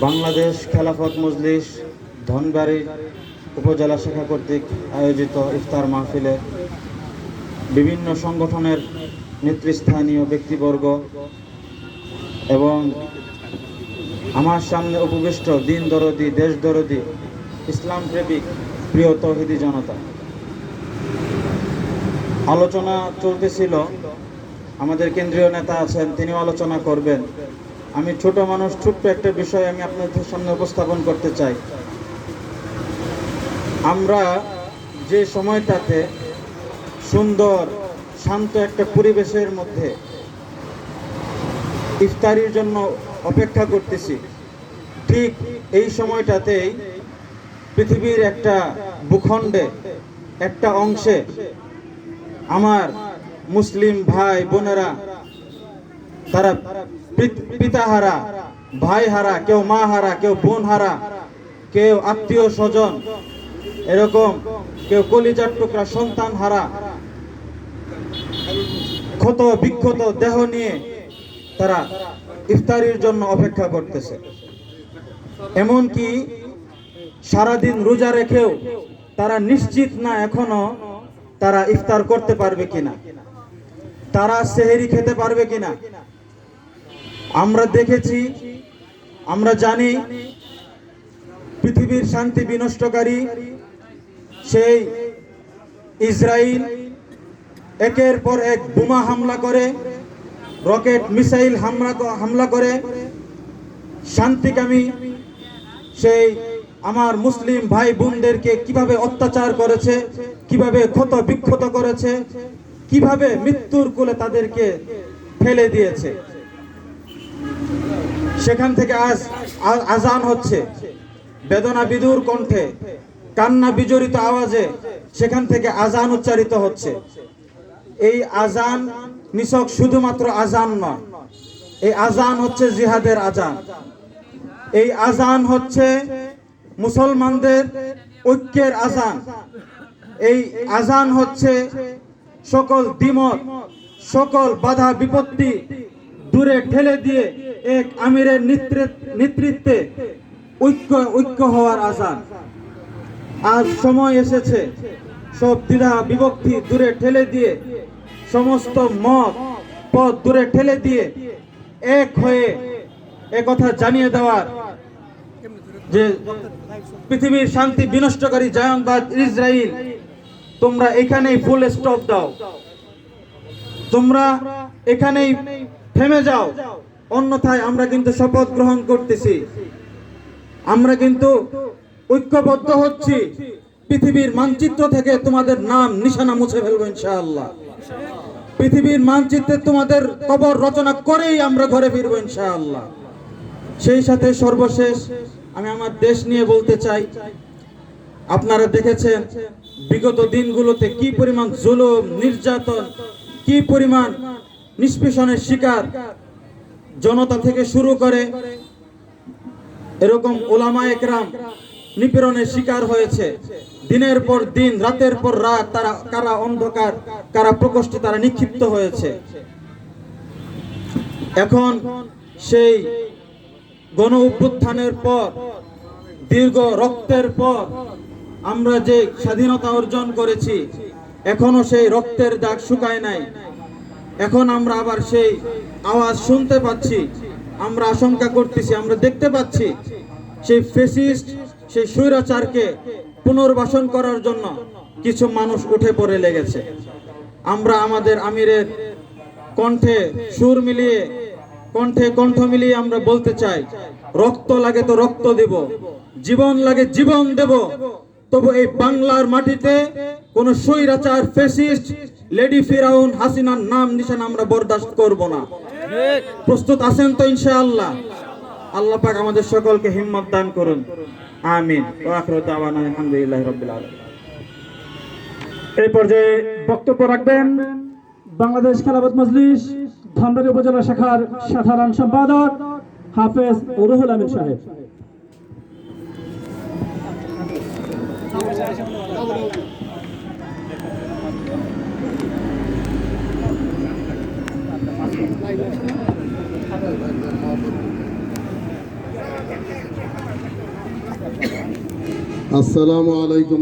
বাংলাদেশ খেলাফত মজলিস ধনবাড়ি উপজেলা শাখা কর্তৃক আয়োজিত ইফতার মাহফিলে বিভিন্ন সংগঠনের নেতৃস্থানীয় ব্যক্তিবর্গ এবং আমার সামনে উপবিষ্ট দিন দরদি, দেশ দরদি, ইসলাম প্রেমিক, প্রিয় তহিদি জনতা। আলোচনা চলতেছিল। আমাদের কেন্দ্রীয় নেতা আছেন, তিনিও আলোচনা করবেন। আমি ছোট মানুষ, ছোট্ট একটা বিষয় আমি আপনাদের সামনে উপস্থাপন করতে চাই। আমরা যে সময়টাতে সুন্দর, শান্ত একটা পরিবেশের মধ্যে ইফতারির জন্য অপেক্ষা করতেছি, ঠিক এই সময়টাতেই পৃথিবীর একটা ভূখণ্ডে, একটা অংশে আমার মুসলিম ভাই বোনেরা তারা পিত- হারা ভাই হারা কেউ মা হারা কেউ বোন হারা কেউ আত্মীয় স্বজন, এরকম কেউ কলিজার টুকরা সন্তান হারা ক্ষত, বিক্ষত, দেহ নিয়ে তারা ইফতারির জন্য অপেক্ষা করতেছে। এমন এমনকি সারাদিন রোজা রেখেও তারা নিশ্চিত না এখনও তারা ইফতার করতে পারবে কিনা, তারা সেহেরি খেতে পারবে কিনা আমরা দেখেছি, আমরা জানি পৃথিবীর শান্তি বিনষ্টকারী সেই ইসরায়েল একের পর এক বোমা হামলা করে, রকেট, মিসাইল হামলা হামলা করে। শান্তিকামী সেই আমার মুসলিম ভাই বোনদেরকে কীভাবে অত্যাচার করেছে, কীভাবে ক্ষত বিক্ষত করেছে, কীভাবে মৃত্যুর কোলে তাদেরকে ফেলে দিয়েছে। সেখান থেকে আজ আজান হচ্ছে। বেদনা বিদুর কণ্ঠে, কান্না বিজড়িত আওয়াজে সেখান থেকে আজান উচ্চারিত হচ্ছে। এই আজান নিছক শুধুমাত্র আজান নয়, এই আজান হচ্ছে জিহাদের আজান। এই আজান হচ্ছে মুসলমানদের ঐক্যের আজান। এই আজান হচ্ছে সকল দ্বিমত, সকল বাধা বিপত্তি দূরে ঠেলে দিয়ে এক আমিরের নেতৃত্বে ঐক্য ঐক্য হওয়ার আজান আজ সময় এসেছে। সব দ্বিধা বিভক্তি দূরে ঠেলে দিয়ে, সমস্ত মত, পথ দূরে ঠেলে দিয়ে এক হয়ে কথা জানিয়ে দেওয়ার যে পৃথিবীর শান্তি বিনষ্টকারী জায়নবাদ ইসরায়েল তোমরা এখানেই ফুল স্টপ দাও। তোমরা এখানেই থেমে যাও। অন্যথায় আমরা কিন্তু শপথ গ্রহণ করতেছি। আমরা কিন্তু ঐক্যবদ্ধ হচ্ছি। পৃথিবীর মানচিত্র থেকে তোমাদের নাম নিশানা মুছে ফেলব ইনশাআল্লাহ। পৃথিবীর মানচিত্রে তোমাদের কবর রচনা করেই আমরা ঘরে ফিরবো ইনশাআল্লাহ। সেই সাথে সর্বশেষ আমি আমার দেশ নিয়ে বলতে চাই। আপনারা দেখেছেন বিগত দিনগুলোতে কি পরিমাণ জুলুম, নির্যাতন, কি পরিমাণ নিষ্পেষণের শিকার জনতা থেকে শুরু করে এরকম ওলামা একরাম নিপীড়নের শিকার হয়েছে। দিনের পর দিন, রাতের পর রাত তারা, কারা অন্ধকার, কারা প্রকোষ্ঠে তারা নিক্ষিপ্ত হয়েছে। এখন সেই গণ অভ্যুত্থানের পর, দীর্ঘ রক্তের পর আমরা যে স্বাধীনতা অর্জন করেছি, এখনও সেই রক্তের দাগ শুকায় নাই। এখন আমরা আবার সেই আওয়াজ শুনতে পাচ্ছি, আমরা আশঙ্কা করতেছি, আমরা দেখতে পাচ্ছি সেই ফেসিস্ট সেই স্বৈরাচারকে পুনর্বাসন করার জন্য কিছু মানুষ উঠে পড়ে লেগেছে। আমরা আমাদের আমিরের কণ্ঠে সুর মিলিয়ে, কণ্ঠে কণ্ঠ মিলিয়ে আমরা বলতে চাই, রক্ত লাগে তো রক্ত দেব, জীবন লাগে জীবন দেব, তবু এই বাংলার মাটিতে কোন স্বৈরাচার ফেসিস্ট লেডি ফিরাউন হাসিনার নাম নিশান আমরা বরদাস্ত করব না। প্রস্তুত আছেন তো ইনশাআল্লাহ? আল্লাহ পাক আমাদের সকলকে হিম্মত দান করুন। আমিন। আলহামদুলিল্লাহি এই পর্যায়ে বক্তব্য রাখবেন বাংলাদেশ খেলাফত মজলিস, ধনবাড়ি উপজেলা শাখার সাধারণ সম্পাদক হাফেজ রুহুল আমিন সাহেব। Thank you. আসসালামু আলাইকুম